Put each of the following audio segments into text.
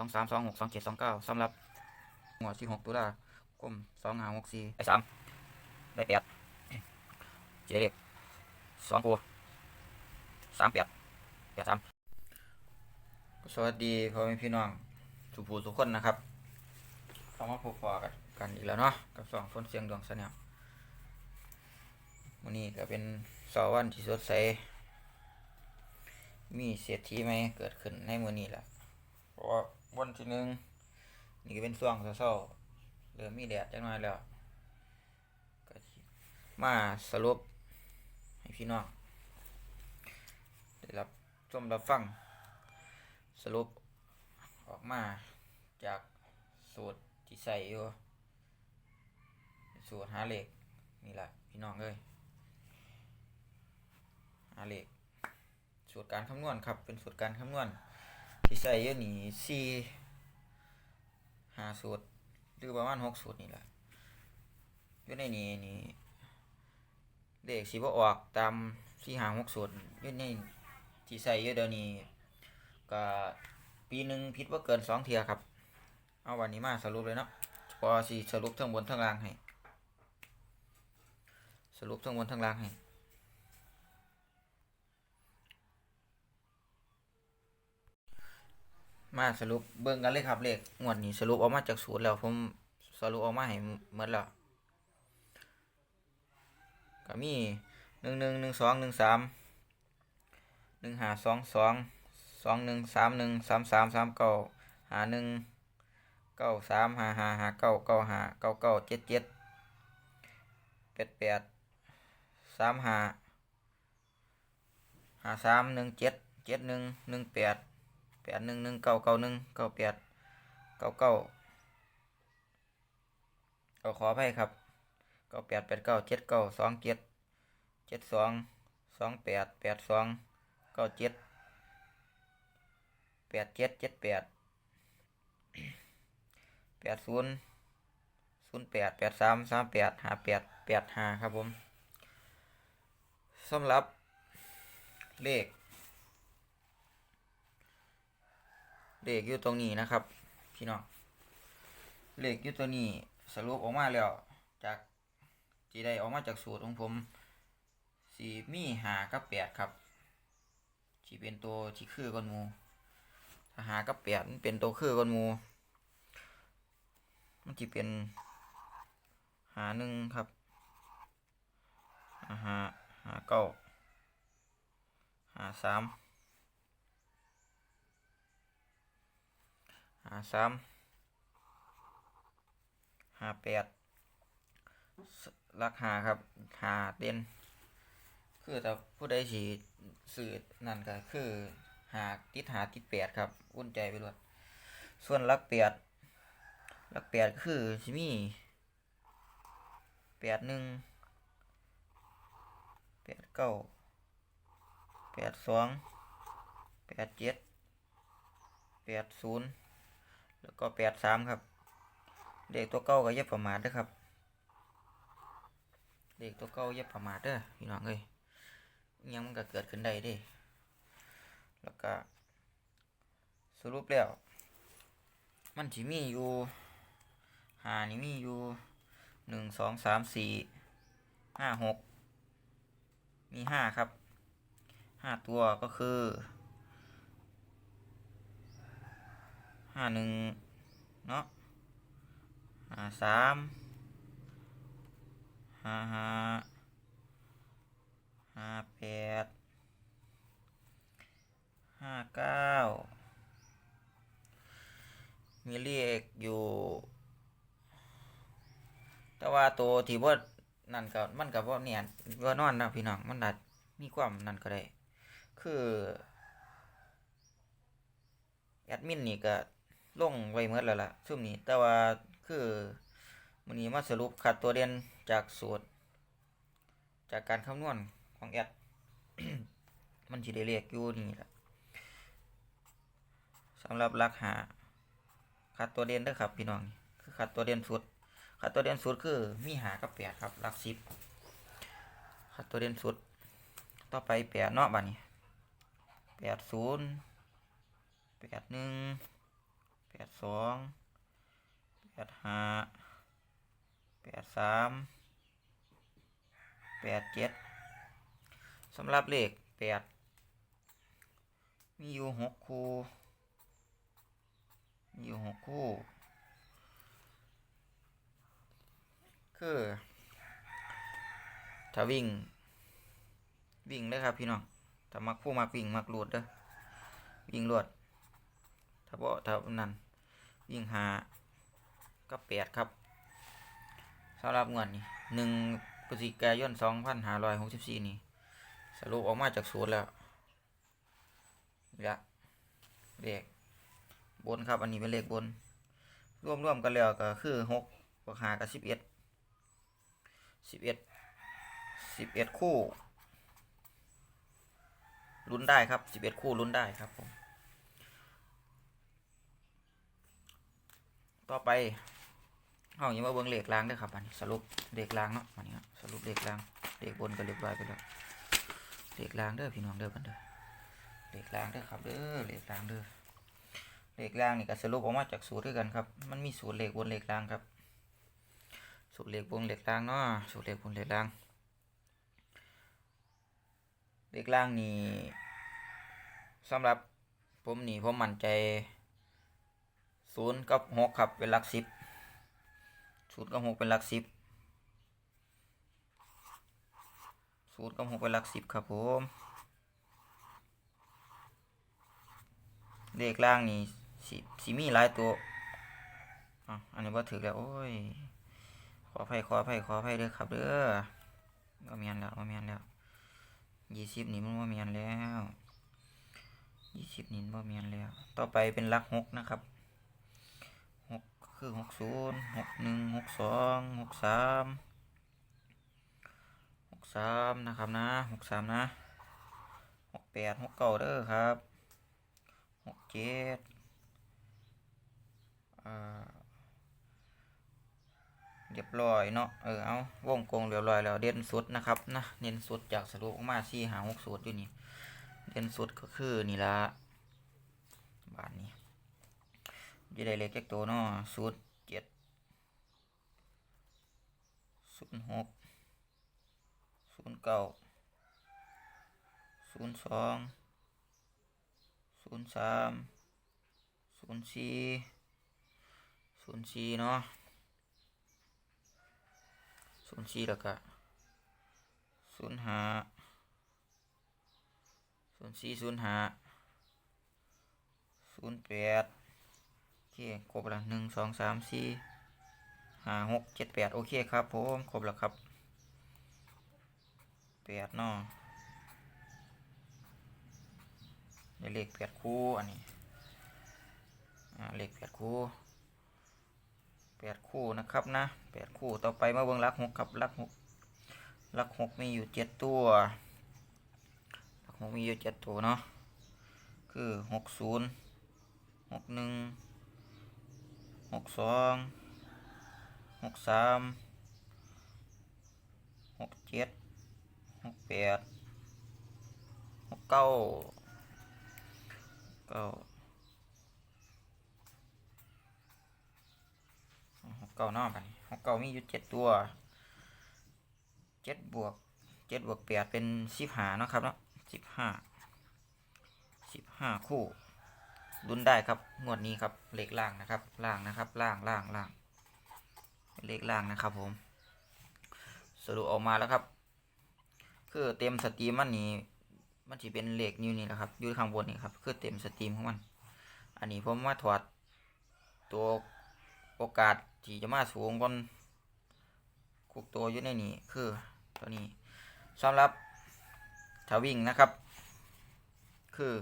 องสามสองหกสองเจ็ดสองเก้าสำหรับหัวที่หกตุลาคมสองห้าหกสี่ไอ้สามได้แปดเจเล็กสองกูสามแปดแปดสามสวัสดีพ่อแม่พี่น้องสุภูทุกคนนะครับเข้ามาพบปะกันกันอีกแล้วเนาะกับสองคนเสียงดวงเสนห์วันนี้ก็เป็นสาร์วันที่สดใสมีเศรษฐีไหมเกิดขึ้นในมือนี้แหละเพราะว่า วันที่หนึ่งนี่ก็เป็นช่วงเศร้าๆเริ่มมีแดดจังน้อยแล้วก็มาสรุปให้พี่น้องได้รับชมรับฟัง สรุปออกมาจากสูตรที่ใส่อยู่สูตรหาเหล็กนี่แหละพี่น้องเอ้ยหาเหล็กสูตรการคำนวณครับเป็นสูตรการคำนวณ ที่ใส่เยอะนี่สี่หาสูตรหรือประมาณหกสูตรนี่แหละอยู่ในนี้นี่เลขสีบ่ออกตามสี่หาหกสูตรอยู่ในที่ใส่เยอะเดี๋ยวนี้ก็ปีหนึ่งผิดว่าเกินสองเทียครับ เอาวันนี้มาสรุปเลยเนาะพอสีสรุปทั้งบนทั้งล่างให้ สรุปทั้งบนทั้งล่างให้ มาสรุปเบิ่งกันเลยครับเลขงวดนี้สรุปออกมาจากศูนย์แล้วผมสรุปออกมาให้หมดแล้วก็มีหนึ่งหนึ่งหนึ่งสองหนึ่งสามหนึ่งหาสองสองสองหนึ่งสามหนึ่งสามสามสามเก้าหาหนึ่งเก้าสามหาหาหาเก้าเก้าหาเก้าเก้าเจ็ดเจ็ดแปดแปดสามหาหาสามหนึ่งเจ็ดเจ็ดหนึ่งหนึ่งแปด ปดหนึ่งหนึ่งเก้าเก้าหนึ่งเก้าแปดเก้าเก้าเอาขอไปครับเก้าแปดแปดเก้าเจ็ดเก้าสองเจ็ดเจ็ดสองสองแปดแปดสองเก้าเจ็ดแปดเจ็ดเจ็ดแปดแปดศูนย์ศูนย์แปดแปดสามสามแปดห้าแปดแปดห้าครับผมสำหรับเลข เลขอยู่ตรงนี้นะครับ พี่น้องเลขอยู่ตัวนี้สรุปออกมาแล้ว จากที่ได้ออกมาจากสูตรของผมสี่มีหากับแปดครับที่เป็นตัวที่คือก้อนมูถ้าหากับแปดมันเป็นตัวคือก้อนมูมันจะเป็นหาหนึ่งครับหาหาเก้าหาสาม หาสามหาแปดลักหาครับหาเด่นคือแต่ผู้ใดสีสื่อนั่นก็คือหาติดหาติดแปดครับอุ่นใจไปเลยส่วนลักแปดลักแปดคือสิมีแปดหนึ่งแปดเก้าแปดสองแปดเจ็ดแปดศูนย์ แล้วก็แปดสามครับเลขตัวเก้าก็อย่าประมาทด้อครับเลขตัวเก้าอย่าประมาทเด้อพี่น้องเอ้ยยังมันก็เกิดขึ้นได้ด้แล้วก็ สรุปแล้ว มันสิมีอยู่หานี่มีอยู่หนึ่งสองสามสี่ห้าหกมีห้าครับห้าตัวก็คือ ห้าหนึ่งเนาะห้าสามห้าห้าห้าแปดห้าเก้ามีเลขอยู่ แต่ว่าตัวที่ว่านั่นก็มันกับว่าเนี่ยว่านอนนะพี่น้องมันอาจมีความนั่นก็ได้ คือแอดมินนี่ก็ ลงไว้เมื่อแล้วล่ะช่วงนี้ แต่ว่าคือมันนี้มาสรุปคัดตัวเด่นจากสูตร จากการคำนวณของแอดมันสิได้เลขอยู่นี่แหละสำหรับราคาคัดตัวเด่นด้อครับพี่น้องคือคัดตัวเด่นสุดคัดตัวเด่นสุดคือมีหากับแปดครับหลักสิบคัดตัวเด่นสุด ต่อไปแปดเนาะบัดนี้แปดศูนย์แปดหนึ่ง แปสองแปดห้าแปดสามแปดเจ็ดสำหรับเลขแปดมีอยู่หกคู่ มีอยู่หกคู่ คือถ้าวิ่ง วิ่งเด้อครับพี่น้องถ้ามักผู้มักวิ่งมักลูดเด้อวิ่งลวดถ้าบ่ถ้านั่น วิ่งหาก็แปดครับสำหรับเงินนี่หนึ่งพฤศจิกายนสองพันห้าร้อยหกสิบสี่นี่สรุปออกมาจากศูนย์แล้วนี่ละเลขบนครับอันนี้เป็นเลขบน รวมรวมกันแล้วก็คือหกบวกหากับสิบเอ็ดสิบเอ็ดสิบเอ็ดคู่ลุ้นได้ครับสิบเอ็ดคู่ลุ้นได้ครับผม ต่อไปเอาอย่างมาเบิ้งเหลขล่างด้วยครับอันนี้สรุปเหลขล่างเนาะอันนี้ครับสรุปเหลขล่างเหลขบนก็เรียบร้อยไปแล้วเลขล่างเด้อพี่น้องเด้อกันเด้อเหลขล่างเด้อครับเด้อเหลขล่างเด้อเหลขล่างนี่ก็สรุปออกมาจากสูตรด้วยกันครับ มันมีสูตรเหลขบนเหลขล่างครับ สูตรเหลขบนเหลขล่างเนาะสูตรเหลขบนเหลขล่างเหลขล่างนี่สำหรับผมนี่ผมมั่นใจ ศูนย์กับหกครับเป็นหลักสิบศูนย์กับหกเป็นหลักสิบศูนย์กับหกเป็นหลักสิบครับผมเลขล่างนี่สิสิมีหลายตัวอันนี้ว่าถือแล้ว โอ้ย ขออภัยขออภัยขออภัยเด้อครับเด้อว่าเมียนแล้วว่าเมียนแล้วยี่สิบนี่มันว่าเมียนแล้วยี่สิบนี่มันว่าเมียนแล้ว ต่อไปเป็นลักหกนะครับ คือหกศูนย์หกหนึ่งหกสองหกสามหกสามนะครับนะหกสามนะหกแปดหกเก้าเด้อครับหกเจ็ดเรียบร้อยเนาะเออเอาวงกลมเรียบร้อยแล้วเด่นสุดนะครับนะเน้นสุดจากสรุปออกมาสี่หาหกสูตรอยู่นี่เด่นสุดก็คือนี่ละบาทนี้ จะได้เลขแค่ตัวเนาะศูนย์เจ็ดศูนย์หกศูนย์เก้าศูนย์สองศูนย์สามศูนย์สี่ศูนย์สี่เนาะศูนย์สี่แล้วก็ศูนย์ห้าศูนย์สี่ศูนย์ห้าศูนย์แปด คครบล้วหนึ่งสองสามสี่ห้าหกเจ็ดแปดโอเคครับผมครบแล้วครับแปดเนาะเดี๋ยวเลขแปดคู่อันนี้เลขแปดคู่แปดคู่นะครับนะแปดคู่ต่อไปมาเบิ่งลักหกครับลักหกลักหกมีอยู่เจ็ดตัวลักหกมีอยู่เจ็ดตัวเนาะคือหกศูนย์หกหนึ่ง หกสองหกสามหกเจ็ดหกแปดหกเก้าเก้าหกเก้านอกไปหกเก้ามีอยู่เจ็ดตัวเจ็ดบวกเจ็ดบวกแปดเป็นสิบห้านะครับเนาะสิบห้าสิบห้าคู่ ลุ้นได้ครับงวดนี้ครับเลขล่างนะครับ ล่างนะครับ ล่างล่างล่างเลขล่างนะครับผม สรุปออกมาแล้วครับ คือเต็มสตรีมมันนี่มันจะเป็นเลขนิ้วนี่แหละครับอยู่ข้างบนนี่ครับ คือเต็มสตรีมของมัน อันนี้ผมมาถอดตัวโอกาสที่จะมาสูงบนคุกตัวอยู่ในนี้คือตัวนี้สำหรับถ้าวิ่งนะครับ คือ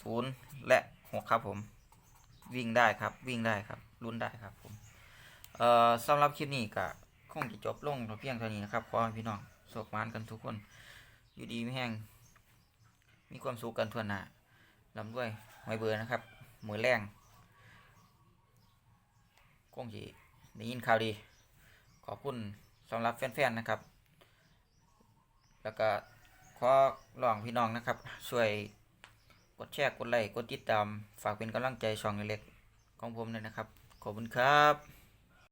ศูนย์และหกครับผม วิ่งได้ครับ วิ่งได้ครับรุ่นได้ครับผม เอ่อสำหรับคลิปนี้ก็คงจะจบลงเพียงเท่านี้นะครับขอให้พี่น้องโศกมานกันทุกคน อยู่ดีไม่แห้งมีความสุขกันทั่วหน้าลำด้วยไม่เบื่อนะครับมือแรงคงจะได้ยินข่าวดี ขอบคุณสำหรับแฟนๆนะครับ แล้วก็ขอร้องพี่น้องนะครับ ช่วย กดแชร์ กดไลค์ กดติดตาม ฝากเป็นกำลังใจช่องเล็กๆของผมเลยนะครับ ขอบคุณครับ